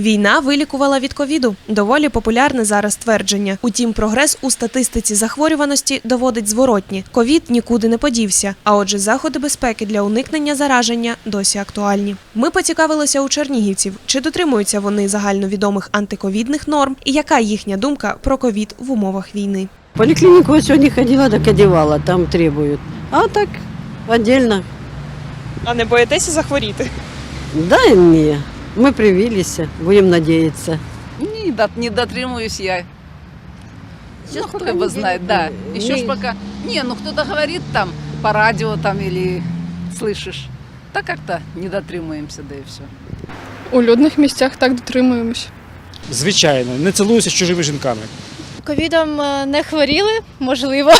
Війна вилікувала від ковіду. Доволі популярне зараз твердження. Утім, прогрес у статистиці захворюваності доводить зворотні. Ковід нікуди не подівся. А отже, заходи безпеки для уникнення зараження досі актуальні. Ми поцікавилися у чернігівців, чи дотримуються вони загальновідомих антиковідних норм і яка їхня думка про ковід в умовах війни. В вот сегодня ходила, так одевала, там требуют. А так отдельно. А не боїтеся захворіти? Да, не. Мы привились, будем надеяться. Ні, да, не дотримуюсь я. Сейчас ну, кто его не знает, да. Еще ж Не- пока... Не, ну кто-то говорит там по радио там или слышишь. Так как-то не дотримуемся, да и все. У людних місцях так дотримуємось. Звичайно, не цілуюся з чужими жінками. Ковідом е, не хворіли, можливо.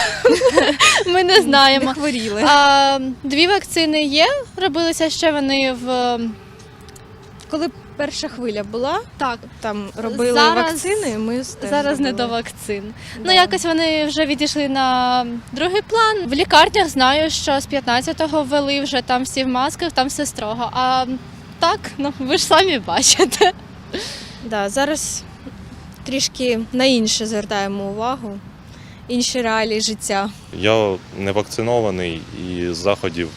Ми не знаємо. хворіли. А, дві вакцини є. Робилися ще вони в Коли перша хвиля була, так. там робили Зараз- вакцини, ми теж Зараз не до вакцин. Ну якось вони вже відійшли на другий план. В лікарнях знаю, що з 15-го ввели вже там всі в масках, там все строго. А так, ну ви ж самі бачите. Да, зараз трішки на інше звертаємо увагу, інші реалії життя. Я не вакцинований і заходів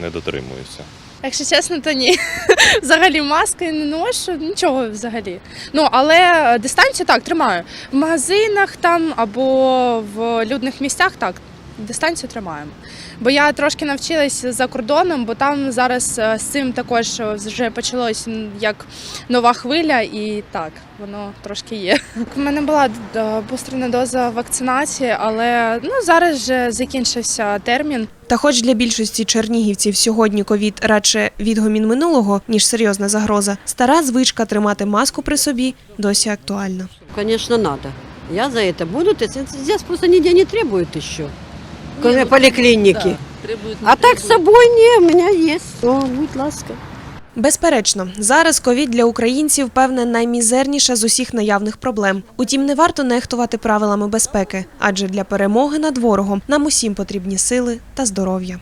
не дотримуюся. Якщо чесно, то ні. Взагалі маски не ношу, нічого взагалі. Ну але е, дистанцію так тримаю. В магазинах там або в людних місцях так. Дистанцію тримаємо. Бо я трошки навчилась за кордоном, бо там зараз е, з цим також вже почалось як нова хвиля, і так, воно трошки є. У мене була е, бустерна доза вакцинації, але ну зараз вже закінчився термін. Та хоч для більшості чернігівців сьогодні ковід радше відгомін минулого, ніж серйозна загроза, стара звичка тримати маску при собі досі актуальна. Конечно, надо. Я за это буду. Здесь просто нигде не требуют еще. Кроме ну, не А так з собою ні, не, у меня есть. О, будь ласка. Безперечно, зараз ковід для українців певне наймізерніша з усіх наявних проблем. Утім, не варто нехтувати правилами безпеки, адже для перемоги над ворогом нам усім потрібні сили та здоров'я.